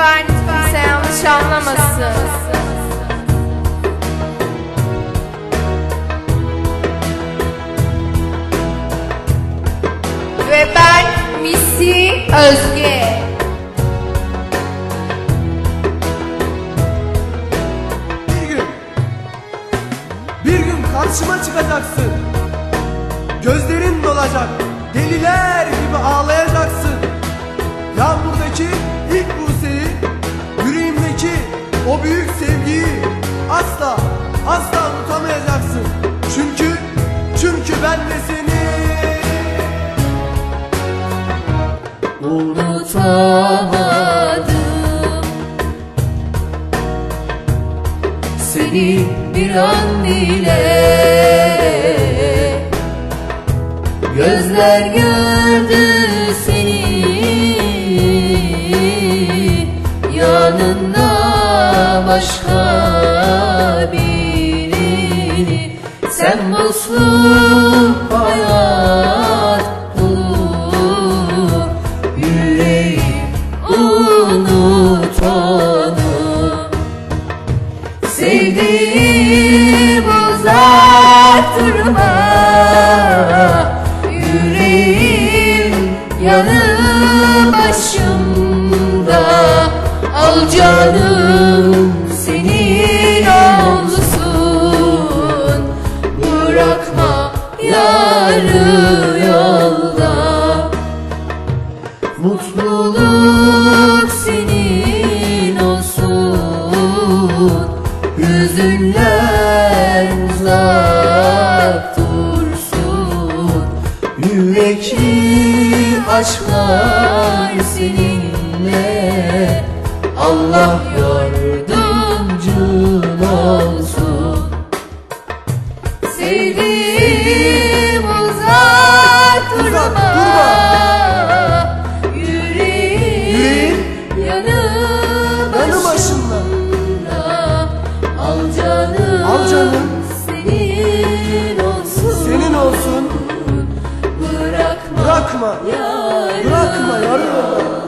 Lütfen kimse yanlış anlamasın. Ve ben Missy Özge. Bir gün, bir gün karşıma çıkacaksın. Gözlerin dolacak, unutamadım. Seni bir an bile Gözler gördü seni. Yanında başka birini Sen musluk Sevdiğim uzak durma. Yüreğim yanı başımda. Al canım senin olsun. Bırakma yarı yolda. Mutluluk senin olsun Hüzünler uzak dursun. Yürekli aşklar seninle. Allah yardımcın 뭐 여름에도 뭐.